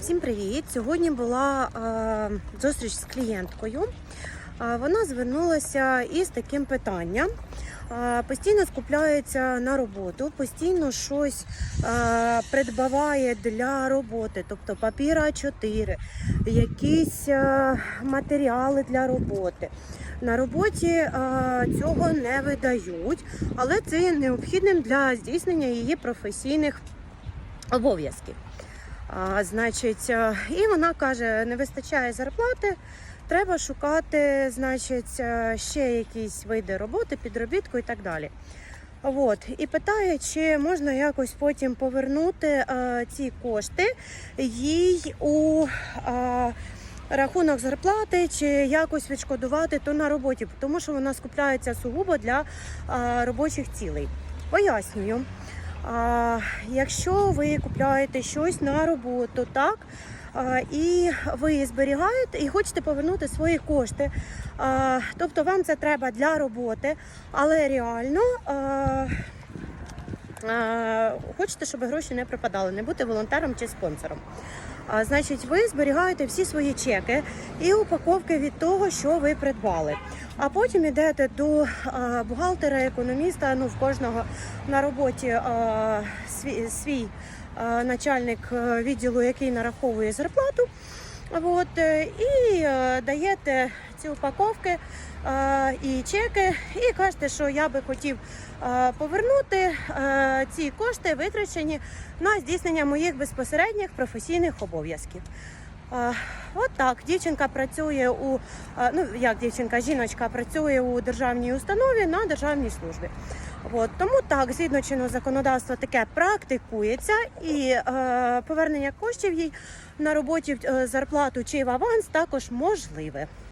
Всім привіт! Сьогодні була е, зустріч з клієнткою. Е, вона звернулася із таким питанням. Е, постійно скупляється на роботу, постійно щось е, придбаває для роботи, тобто папір А4, якісь е, матеріали для роботи. На роботі е, цього не видають, але це є необхідним для здійснення її професійних обов'язків. А, значить, е, і вона каже, не вистачає зарплати, треба шукати, значить, е, ще якісь види роботи, підробітку і так далі. От, і питає, чи можна якось потім повернути е, ці кошти їй у е, рахунок зарплати, чи якось відшкодувати то на роботі, тому що вона скупляється сугубо для е, робочих цілей. Пояснюю. А, якщо ви купляєте щось на роботу, так, і ви зберігаєте і хочете повернути свої кошти, тобто вам це треба для роботи, але реально хочете, щоб гроші не припадали, не бути волонтером чи спонсором. А, значить, ви зберігаєте всі свої чеки і упаковки від того, що ви придбали. А потім йдете до а, бухгалтера, економіста. Ну, в кожного на роботі а, свій, свій а, начальник е, відділу, який нараховує зарплату. От, е, і е, даєте ці упаковки і чеки, і кажете, що я би хотів е, повернути е, ці кошти, витрачені на здійснення моїх безпосередніх професійних обов'язків. Е, От так, дівчинка працює у е, ну як дівчинка, жіночка працює у державній установі на державній службі. От тому так, згідно чинного законодавства, таке практикується, і е, повернення коштів їй на роботі в е, зарплату чи в аванс також можливе.